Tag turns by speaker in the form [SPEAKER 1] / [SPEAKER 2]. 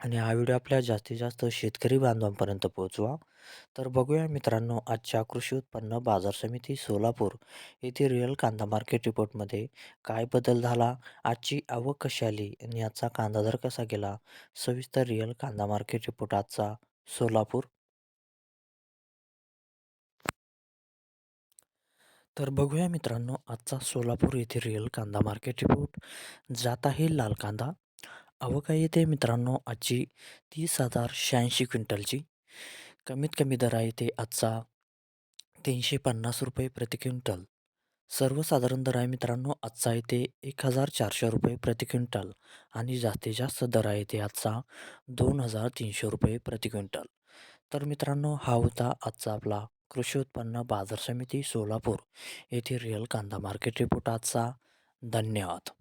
[SPEAKER 1] आणि हा व्हिडिओ आपल्या जास्तीत जास्त शेतकरी बांधवांपर्यंत पोहोचवा. तर बघूया मित्रांनो आजच्या कृषी उत्पन्न बाजार समिती सोलापूर येथे रिअल कांदा मार्केट रिपोर्टमध्ये काय बदल झाला आजची आवक कशी आली आणि आजचा कांदा दर कसा गेला? सविस्तर रिअल कांदा मार्केट रिपोर्ट आजचा सोलापूर. तर बघूया मित्रांनो आजचा सोलापूर येथे रिअल कांदा मार्केट रिपोर्ट जात आहे लाल कांदा. आवक येते मित्रांनो? आजची तीस हजार शहाऐंशी क्विंटलची. कमीत कमी दर आहे ते आजचा तीनशे पन्नास रुपये प्रति क्विंटल. सर्वसाधारण दर आहे मित्रांनो आजचा आहे ते एक हजार चारशे रुपये प्रति क्विंटल आणि जास्तीत जास्त दर आहे ते आजचा दोन हजार तीनशे रुपये प्रति क्विंटल. तर मित्रांनो हा होता आजचा आपला कृषी उत्पन्न बाजार समिती सोलापूर येथे रिअल कांदा मार्केट रिपोर्ट आजचा. धन्यवाद.